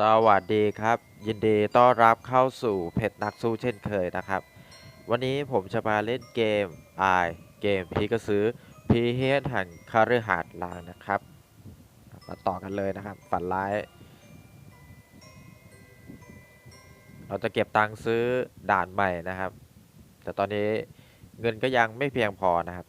สวัสดีครับ ยินดีต้อนรับเข้าสู่เพจนักสู้เช่นเคยนะครับ วันนี้ผมจะมาเล่นเกม i เกมพีก็ซื้อพีเฮดหันคารือหาดลางนะครับ มาต่อกันเลยนะครับ ฝันร้าย เราจะเก็บตังค์ซื้อด่านใหม่นะครับ แต่ตอนนี้เงินก็ยังไม่เพียงพอนะครับ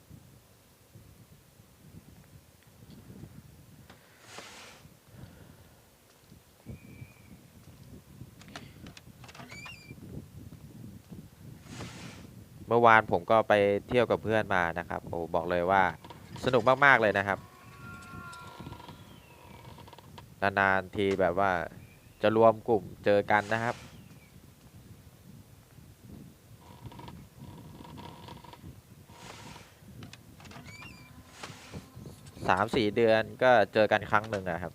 เมื่อวานผมก็ไปเที่ยวกับเพื่อนมานะครับโอ้บอกเลยว่าสนุกมากๆเลยนะครับ นานๆทีแบบว่าจะรวมกลุ่มเจอกันนะครับ สามสี่เดือนก็เจอกันครั้งหนึ่งอะครับ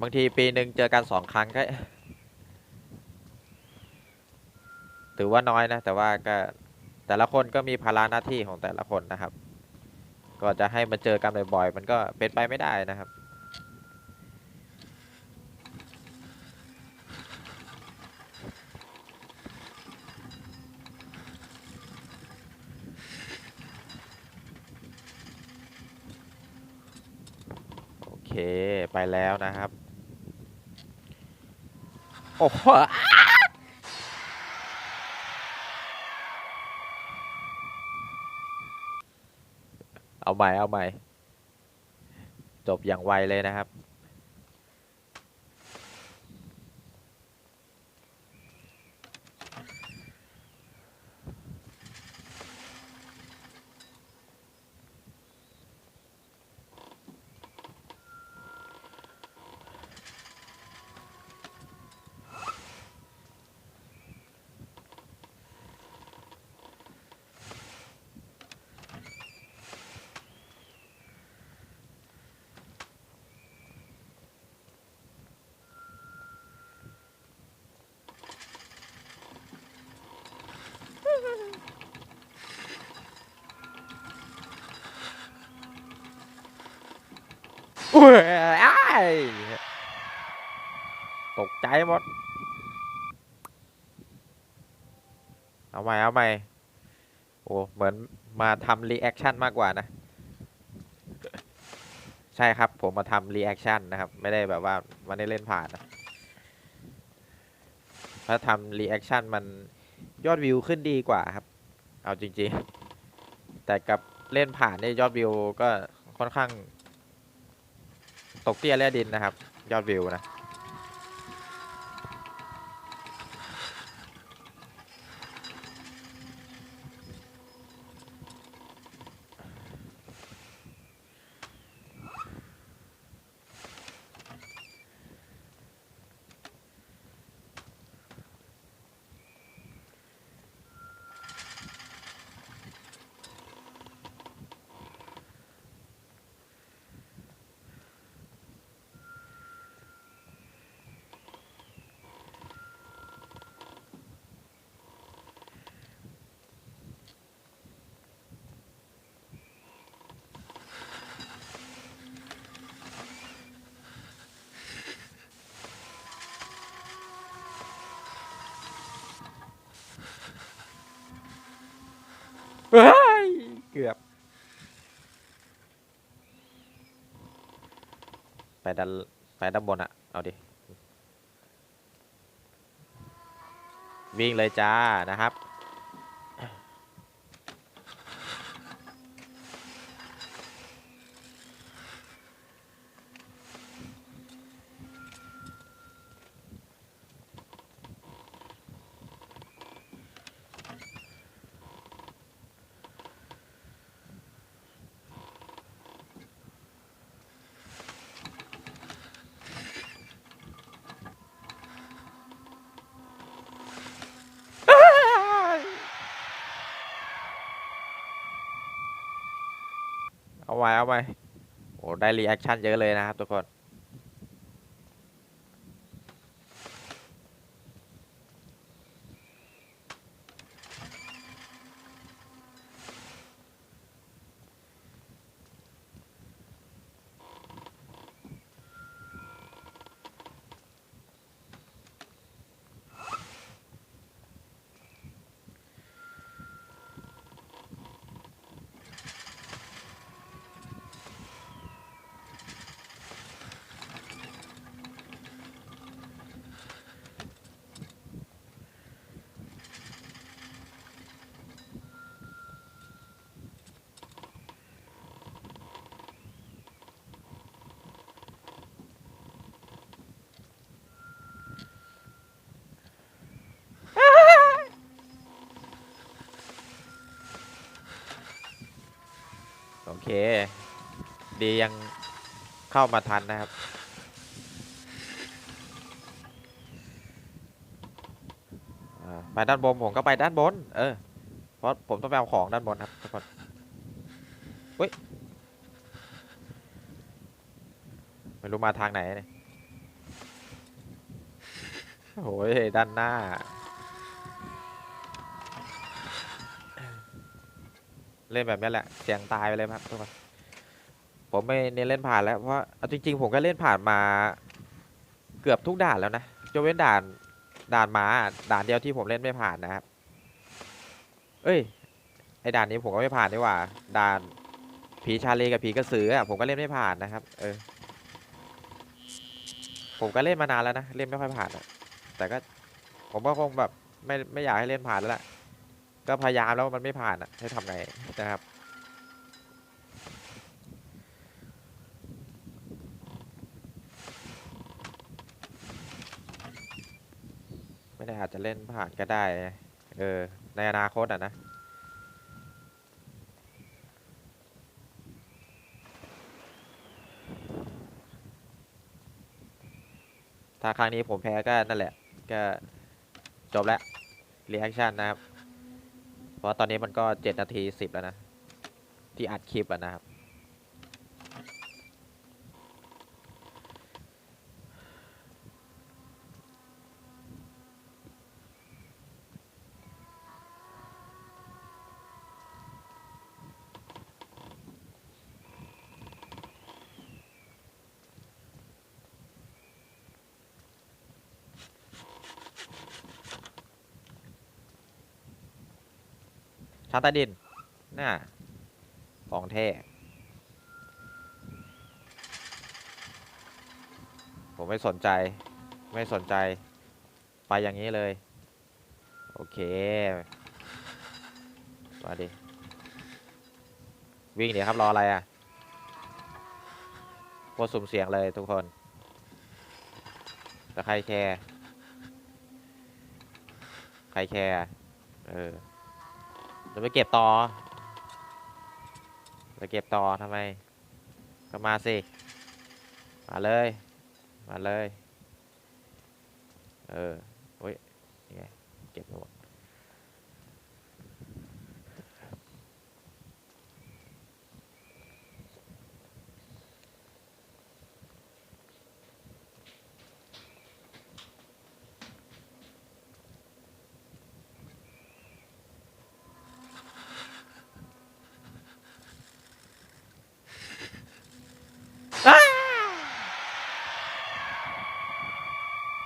บางทีปีหนึ่งเจอกันสองครั้งก็ ถือว่าน้อยนะ แต่ว่าก็แต่ละคนก็มีภาระหน้าที่ของแต่ละคนนะครับ ก็จะให้มาเจอกันบ่อยๆ มันก็เป็นไปไม่ได้นะครับ โอเคไปแล้วนะครับ โอ้โห เอาใหม่เอาใหม่จบอย่างไวเลยนะครับ อุ้ยตกใจหมด เอาใหม่ เอาใหม่ โอ้ เหมือนมาทำรีแอคชั่นมากกว่านะ ใช่ครับ ผมมาทำรีแอคชั่นนะครับ ไม่ได้แบบว่ามันได้เล่นผ่านนะ ถ้าทำรีแอคชั่นมันยอดวิวขึ้นดีกว่าครับ เอาจริง ๆ แต่กับเล่นผ่านเนี่ยยอดวิวก็ค่อนข้าง ตกเตี้ยแล่ดินนะครับ ยอดวิวนะ เฮ้ย เกือบ ไปด้านไปด้านบนอะเอาดิ วิ่งเลยจ้านะครับ เอาไว้เอาไว้โอ้ได้รีแอคชั่นเยอะเลยนะครับทุกคน เค ดียังเข้ามาทันนะครับอ่าไปด้านบนผมก็ไปด้านบน เออ เพราะผมต้องไปเอาของด้านบนครับทุกคนอุ้ย ไม่รู้มาทางไหนเนี่ยโอ้ยด้านหน้า เล่นแบบนี้แหละเสียงตายไปเลยครับทุกคนผมไม่เน้นเล่นผ่านแล้วเพราะเอาจริงๆผมก็เล่นผ่านมาเกือบทุกด่านแล้วนะยกเว้นด่านด่านม้าด่านเดียวที่ผมเล่นไม่ผ่านนะครับ เอ้ยไอด่านนี้ผมก็ไม่ผ่านดีกว่า ด่านผีชาเลกับผีกระสืออะผมก็เล่นไม่ผ่านนะครับ เออ ผมก็เล่นมานานแล้วนะเล่นไม่ค่อยผ่านอะแต่ก็ผมก็คงแบบไม่ไม่อยากให้เล่นผ่านแล้วล่ะ ก็พยายามแล้วมันไม่ผ่านอะให้ทำไงนะครับ ไม่ได้อาจจะเล่นผ่านก็ได้ เออ ในอนาคตอะนะถ้าครั้งนี้ผมแพ้ก็นั่นแหละ ก็จบแล้วรีแอคชั่นนะครับ เพราะตอนนี้มันก็เจ็ดนาทีสิบแล้วนะ ที่อัดคลิปอะนะครับ ชั้นใต้ดินน่าของแท้ ผมไม่สนใจ ไม่สนใจ ไปอย่างนี้เลย โอเค มาดิ วิ่งเดี๋ยวครับ รออะไรอะโคตรสุ่มเสียงเลยทุกคนแต่ใครแคร์ ใครแคร์ เออ จะไปเก็บต่อจะเก็บต่อทำไม ก็มาสิ มาเลย มาเลย เออโอ้ยนี่ไงเก็บหมด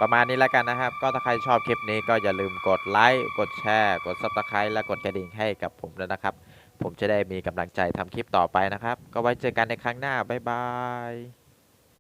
ประมาณนี้แล้วกันนะครับ ก็ถ้าใครชอบคลิปนี้ก็อย่าลืมกดไลค์กดแชร์ กดซับสไครต์และกดกระดิ่งให้กับผมด้วยนะครับ ผมจะได้มีกำลังใจทำคลิปต่อไปนะครับ ก็ไว้เจอกันในครั้งหน้าบ๊ายบาย